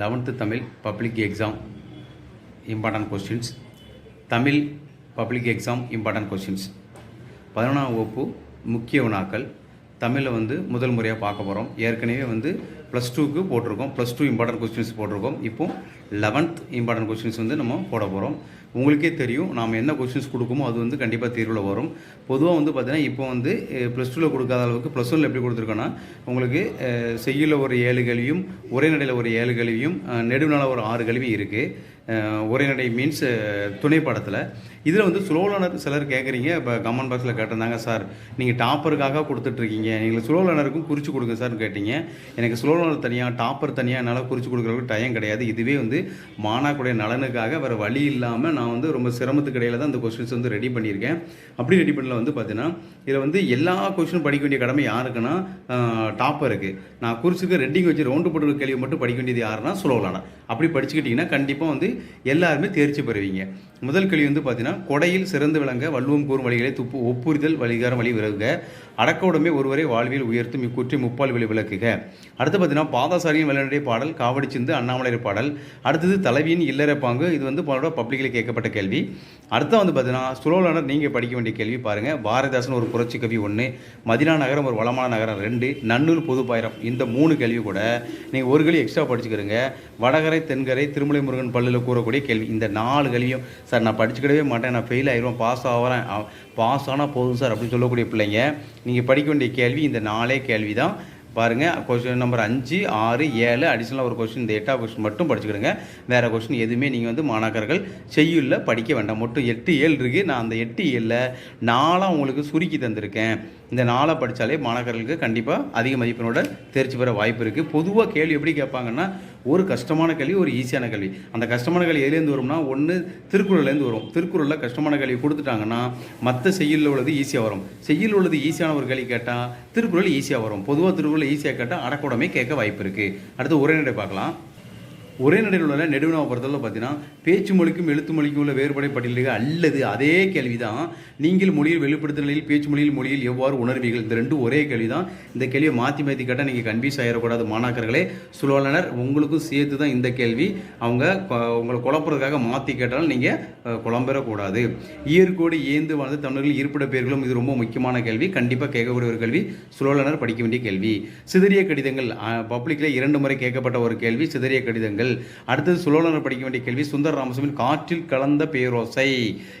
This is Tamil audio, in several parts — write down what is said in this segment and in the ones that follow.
Eleventh Tamil public exam important questions Tamil public exam important questions பதினொன்றாம் வகுப்பு முக்கிய வினாக்கள். தமிழில் வந்து முதல் முறையாக பார்க்க போகிறோம் ஏற்கனவே வந்து ப்ளஸ் டூக்கு போட்டிருக்கோம். ப்ளஸ் டூ இம்பார்ட்டன்ட் கொஸ்டின்ஸ் போட்டிருக்கோம். இப்போ லெவன்த் இம்பார்ட்டன்ட் கொஸ்டின்ஸ் வந்து நம்ம போட போகிறோம் உங்களுக்கே தெரியும் நாம் என்ன கொஸ்டின்ஸ் கொடுக்குமோ அது வந்து கண்டிப்பாக தேர்வில் வரும். பொதுவாக வந்து பார்த்தீங்கன்னா இப்போ வந்து ப்ளஸ் டூவில் கொடுக்காத அளவுக்கு ப்ளஸ் ஒனில் எப்படி கொடுத்துருக்கோன்னா உங்களுக்கு செய்யுள்ள ஒரு ஏழு கல்வியும் உரைநடையில் ஒரு ஏழு கல்வியும் அஹ், நெடுநாள ஒரு ஆறு கல்வி இருக்குது உரைநடை மீன்ஸ் துணை படத்தில். இதில் வந்து ஸ்லோலனர் சிலர் கேட்குறீங்க இப்போ கமெண்ட் பாக்ஸில் கேட்டிருந்தாங்க சார் நீங்கள் டாப்பருக்காக கொடுத்துட்ருக்கீங்க. நீங்கள் ஸ்லோலனருக்கும் குறித்து கொடுங்க சார்னு கேட்டீங்க. எனக்கு ஸ்லோலனர் தனியாக டாப்பர் தனியாக என்னால் குறித்து கொடுக்குறதுக்கு டைம் கிடையாது. இதுவே வந்து மாணாக்குடைய நலனுக்காக வேறு வழி இல்லாமல் நான் வந்து ரொம்ப சிரமத்துக்கு இடையில தான் அந்த கொஸ்டின்ஸ் வந்து ரெடி பண்ணியிருக்கேன். அப்படி ரெடி பண்ணல வந்து பார்த்தீங்கன்னா இதில் வந்து எல்லா கொஸ்டினும் படிக்க வேண்டிய கடமை யாருக்குன்னா டாப்பருக்கு நான் குறிச்சுக்கு ரெட்டிங் வச்சு ரவுண்டு போட்டு கேள்வி மட்டும் படிக்க வேண்டியது யாருன்னா சுலோலானா அப்படி படிச்சுக்கிட்டிங்கன்னா கண்டிப்பாக வந்து எல்லாருமே தேர்ச்சி பெறுவீங்க. முதல் கேள்வி வந்து பார்த்தீங்கன்னா கொடையில் சிறந்து விளங்க வள்ளுவம் கூறும் வழிகளை துப்பு ஒப்புரிதல் வழிகாரம் வழி விலகுக. அடக்க உடைமை ஒருவரை வாழ்வில் உயர்த்தும் இக்குற்றி முப்பால் வழி விளக்குக. அடுத்து பார்த்தீங்கன்னா பாதாசாரியின் வெள்ளநடை பாடல் காவடி சிந்து அண்ணாமலையர் பாடல். அடுத்தது தலைவியின் இல்லற பாங்கு. இது வந்து பலரோட பப்ளிக்கில் கேட்கப்பட்ட கேள்வி. அடுத்து வந்து பார்த்தீங்கன்னா சுலோலனர் நீங்கள் படிக்க வேண்டிய கேள்வி பாருங்கள் பாரதிதாசன் ஒரு புரட்சி கவி ஒன்று மதினா நகரம் ஒரு வளமான நகரம் ரெண்டு நன்னூல் பொதுப்பாயிரம் இந்த மூணு கேள்வி கூட நீங்கள் ஒரு கேள்வி எக்ஸ்ட்ரா படிச்சுக்கிறீங்க. வடகரை தென்கரை திருமலை முருகன் பல்லில் கூறக்கூடிய கேள்வி. இந்த நாலு கேள்வியும் சார் நான் படிச்சுக்கிடவே மாட்டேன். நான் ஃபெயில் ஆயிடுவேன். பாஸ் ஆகிறேன் பாஸ் ஆனால் போதும் சார் அப்படின்னு சொல்லக்கூடிய பிள்ளைங்க. நீங்கள் படிக்க வேண்டிய கேள்வி இந்த நாலே கேள்வி தான் பாருங்கள் கொஸ்டின் நம்பர் அஞ்சு ஆறு ஏழு அடிஷ்னலாக ஒரு கொஸ்டின் இந்த எட்டாவது கொஸ்டின் மட்டும் படிச்சுக்கிடுங்க. வேறு கொஸ்டின் எதுவுமே நீங்கள் வந்து மாணாக்கர்கள் செய்யுள்ள படிக்க வேண்டாம். மட்டும் எட்டு ஏழு இருக்குது நான் அந்த எட்டு ஏழில் நாளாக உங்களுக்கு சுருக்கி தந்திருக்கேன். இந்த நாளாக படித்தாலே மாணாக்கர்களுக்கு கண்டிப்பாக அதிக மதிப்பெண்ணோட தேர்ச்சி பெற வாய்ப்பு இருக்குது பொதுவாக கேள்வி எப்படி கேட்பாங்கன்னா ஒரு கஷ்டமான கல்வி ஒரு ஈஸியான கல்வி அந்த கஷ்டமான கல்வி எதுலேருந்து வரும்னா ஒன்று திருக்குறள்லேருந்து வரும். திருக்குறளில் கஷ்டமான கல்வி கொடுத்துட்டாங்கன்னா மற்ற செய்யுளில் உள்ளது ஈஸியாக வரும். செய்யில் உள்ளது ஈஸியான ஒரு கல்வி கேட்டால் திருக்குறள் ஈஸியாக வரும். பொதுவாக திருக்குறள் ஈஸியாக கேட்டால் அடக்கூடமே கேட்க வாய்ப்பு இருக்குது அடுத்து உரைநடை பார்க்கலாம். உரைநடையில் உள்ள நெடுவினாவை பொறுத்தவரை பார்த்தீங்கன்னா பேச்சு மொழிக்கும் எழுத்து மொழிக்கும் உள்ள வேறுபாடை பட்டியலுக்கு அல்லது அதே கேள்வி தான் நீங்கள் மொழியில் வெளிப்படுத்த நிலையில் பேச்சு மொழியில் மொழியில் எவ்வாறு உணர்வீர்கள்? இந்த ரெண்டும் ஒரே கேள்வி தான் இந்த கேள்வியை மாற்றி மாற்றி கேட்டால் நீங்கள் கன்ஃபியூஸ் ஆகிடக்கூடாது மாணாக்கர்களே. சுலோலனர் உங்களுக்கும் சேர்த்து தான் இந்த கேள்வி. அவங்க உங்களை குழப்பறதுக்காக மாற்றி கேட்டாலும் நீங்கள் குழம்பெறக்கூடாது. இயற்கோடு ஏந்து வாழ்ந்து தமிழர்கள் இருப்பிட பெயர்களும் இது ரொம்ப முக்கியமான கேள்வி. கண்டிப்பாக கேட்கக்கூடிய ஒரு கேள்வி. சுழலனர் படிக்க வேண்டிய கேள்வி. சிதறிய கடிதங்கள் பப்ளிக்கில் இரண்டு முறை கேட்கப்பட்ட ஒரு கேள்வி. சிதறிய கடிதங்கள். அடுத்தது சுலோலனர் படிக்க வேண்டிய கேள்வி சுந்தர ராமசாமியின் காற்றில் கலந்த பேரோசை.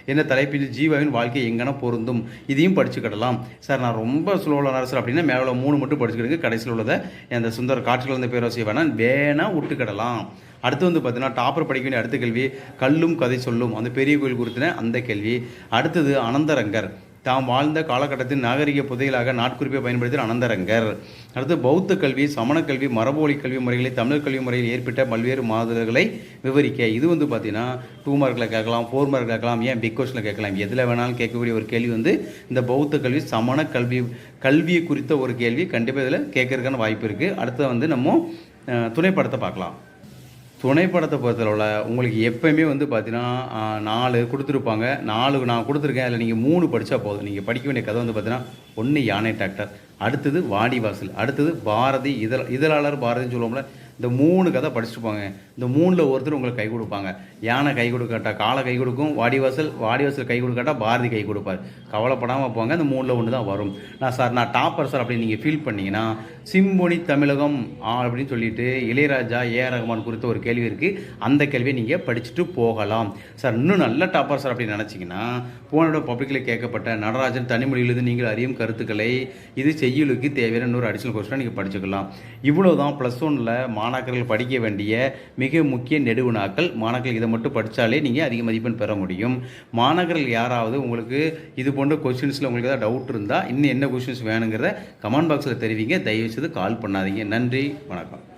என்ற தலைப்பில் ஜீவாவின் வாழ்க்கை எங்கன பொருந்தும்? இதையும் படிச்சுக்கிடலாம் சார் நான் ரொம்ப சுலோலனர் சார் அப்படின்னா மேலே உள்ள மூணு மட்டும் படிச்சுக்கிடுங்க. கடைசியில் உள்ளதை அந்த சுந்தர காற்றில் கலந்த பேரோசை வேணால் வேணால் விட்டுக்கிடலாம் அடுத்து வந்து பார்த்தீங்கன்னா டாப்பர் படிக்க வேண்டிய அடுத்த கேள்வி கல்லும் கதை சொல்லும். அந்த பெரிய கோயில் குறித்தின அந்த கேள்வி. அடுத்தது அனந்தரங்கர். தாம் வாழ்ந்த காலகட்டத்தில் நாகரிக புதையலாக நாட்குறிப்பை பயன்படுத்திய அனந்தரங்கர். அடுத்து பௌத்த கல்வி சமண கல்வி மரபுவழி கல்வி முறைகளை தமிழ் கல்வி முறையில் ஏற்பட்ட பல்வேறு மாதங்களை விவரிக்க. இது வந்து பார்த்தீங்கன்னா டூ மார்க்கில் கேட்கலாம் ஃபோர் மார்க் கேட்கலாம் ஏன் பிக் கொஸ்டில் கேட்கலாம்? எதில் வேணாலும் கேட்கக்கூடிய ஒரு கேள்வி வந்து இந்த பௌத்த கல்வி சமண கல்வி கல்வியை குறித்த ஒரு கேள்வி கண்டிப்பாக இதில் கேட்கறதுக்கான வாய்ப்பு இருக்குது அடுத்து வந்து நம்ம துணைப்படத்தை பார்க்கலாம். துணைப்படத்தை பொறுத்தளவில் உங்களுக்கு எப்பயுமே வந்து பார்த்தீங்கன்னா நாலு கொடுத்துருப்பாங்க. நாலு நான் கொடுத்துருக்கேன். அதில் நீங்கள் மூணு படித்தா போதும். நீங்கள் படிக்க வேண்டிய கதை வந்து பார்த்தீங்கன்னா ஒன்று யானை டாக்டர் அடுத்தது வாடிவாசல் அடுத்தது பாரதி இதழ் இதழாளர் பாரதின்னு சொல்லுவோம்ல இந்த மூணு கதை படிச்சுட்டு போங்க இந்த மூணில் ஒருத்தர் உங்களுக்கு கை கொடுப்பாங்க. யானை கை கொடுக்காட்டா காலை கை கொடுக்கும் வாடிவாசல் வாடிவாசல் கை கொடுக்காட்டா பாரதி கை கொடுப்பார். கவலைப்படாமல் போங்க இந்த மூணில் ஒன்று தான் வரும். நான் சார் நான் டாப்பர் சார் அப்படின்னு நீங்கள் ஃபீல் பண்ணீங்கன்னா சிம்பொனி தமிழகம் அப்படின்னு சொல்லிட்டு இளையராஜா ஏ ரகுமான் ரஹ்மான் குறித்த ஒரு கேள்வி இருக்குது அந்த கேள்வியை நீங்கள் படிச்சுட்டு போகலாம். சார் இன்னும் நல்ல டாப்பர் சார் அப்படின்னு நினச்சிங்கன்னா போனோட பப்ளிக்கில் கேட்கப்பட்ட நடராஜன் தனிமொழியிலிருந்து நீங்கள் அறியும் கருத்துக்களை இது செய்யுளுக்கு தேவையான இன்னொரு அடிஷனல் கொஸ்டினாக நீங்கள் படிச்சுக்கலாம். இவ்வளோ தான் ப்ளஸ் ஒனில் மாணாக்கர்கள் படிக்க வேண்டிய மிக முக்கிய நெடுவினாக்கள் மாணாக்கர்கள் இதை மட்டும் படித்தாலே நீங்கள் அதிக மதிப்பெண் பெற முடியும். மாணாக்கர்கள் யாராவது உங்களுக்கு இது போன்ற கொஸ்டின்ஸில் உங்களுக்கு ஏதாவது டவுட் இருந்தால் இன்னும் என்ன கொஸ்டின்ஸ் வேணுங்கிறத கமெண்ட் பாக்ஸில் தெரிவிங்க. தயவுசெய்து கால் பண்ணாதீங்க. நன்றி. வணக்கம்.